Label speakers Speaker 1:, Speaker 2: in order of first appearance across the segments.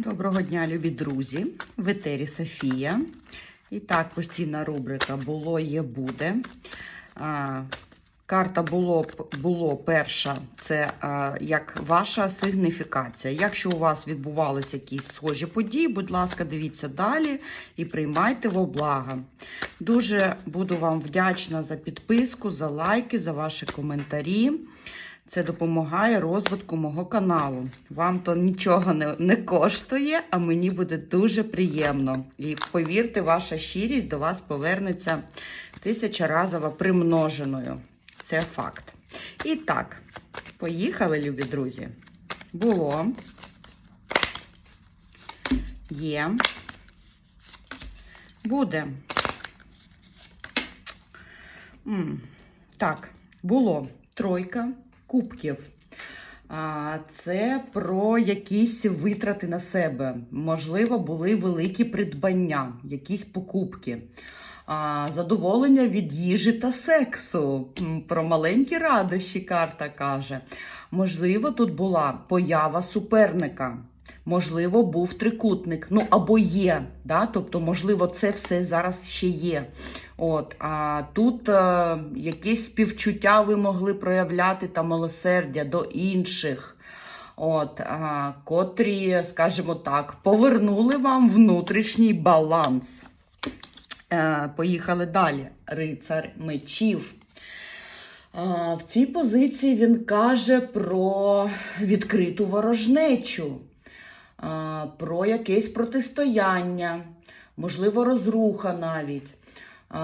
Speaker 1: Доброго дня, любі друзі! В етері Софія. І так, постійна рубрика Було, є, буде. А, карта було, було перша це а, як ваша сигніфікація. Якщо у вас відбувалися якісь схожі події, будь ласка, дивіться далі і приймайте во благо. Дуже буду вам вдячна за підписку, за лайки, за ваші коментарі. Це допомагає розвитку мого каналу. Вам то нічого не, не коштує, а мені буде дуже приємно. І повірте, ваша щирість до вас повернеться тисячаразово примноженою. Це факт. І так, поїхали, любі друзі. Було. Є. Буде. М, Так, було. Тройка кубків. Це про якісь витрати на себе. Можливо, були великі придбання, якісь покупки. Задоволення від їжі та сексу. Про маленькі радощі карта каже. Можливо, тут була поява суперника. Можливо, був трикутник, ну або є, да? тобто, можливо, це все зараз ще є. От, А тут е, якесь співчуття ви могли проявляти та милосердя до інших, от, а, котрі, скажімо так, повернули вам внутрішній баланс. Е, Поїхали далі. Рицар мечів. А, В цій позиції він каже про відкриту ворожнечу, а, про якесь протистояння, можливо, розруха навіть.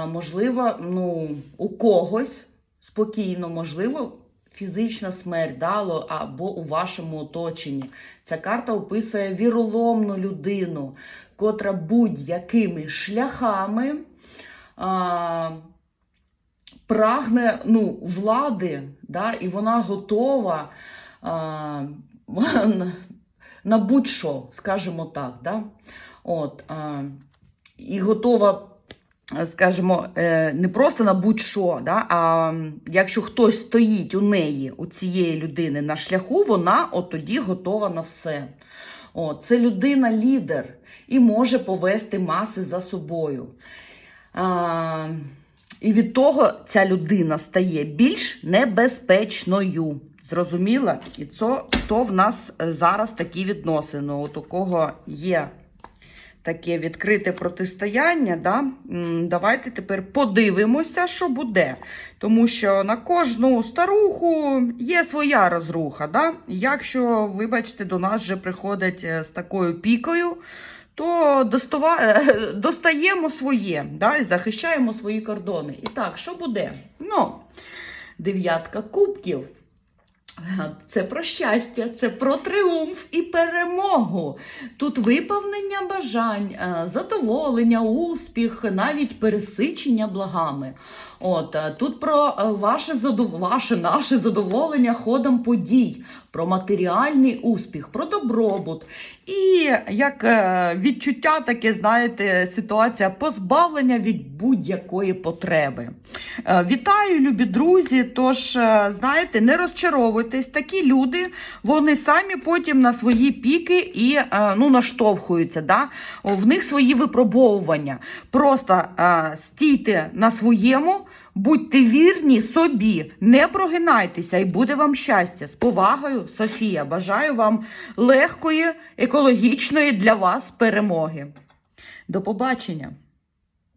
Speaker 1: Можливо, ну, у когось спокійно, можливо, фізична смерть дало або у вашому оточенні. Ця карта описує віроломну людину, котра будь-якими шляхами. А, прагне ну, влади, да, і вона готова а, на будь-що, скажімо так. Да? От, а, і готова, скажімо, е, не просто на будь-що, да, а якщо хтось стоїть у неї, у цієї людини на шляху, вона от тоді готова на все. От, це людина-лідер і може повести маси за собою. А, і від того ця людина стає більш небезпечною. Зрозуміла? І це то в нас зараз такі відносини. От у кого є таке відкрите протистояння, да? давайте тепер подивимося, що буде. Тому що на кожну старуху є своя розруха. Да? Якщо, вибачте, до нас вже приходять е, з такою пікою, то достава... е, достаємо своє да? і захищаємо свої кордони. І так, що буде? Ну, дев'ятка кубків. Це про щастя, це про триумф і перемогу. Тут виповнення бажань, е, задоволення, успіх, навіть пересичення благами. От е, тут про е, ваше ваше наше задоволення ходом подій, про матеріальний успіх, про добробут. І як е, відчуття, таке, знаєте, ситуація позбавлення від будь-якої потреби. Е, Вітаю, любі друзі! Тож, е, знаєте, не розчаровуйтесь, такі люди, вони самі потім на свої піки і ну, наштовхуються. Да? В них свої випробовування. Просто стійте на своєму. Будьте вірні собі, не прогинайтеся і буде вам щастя. З повагою, Софія. Бажаю вам легкої, екологічної для вас перемоги. До побачення!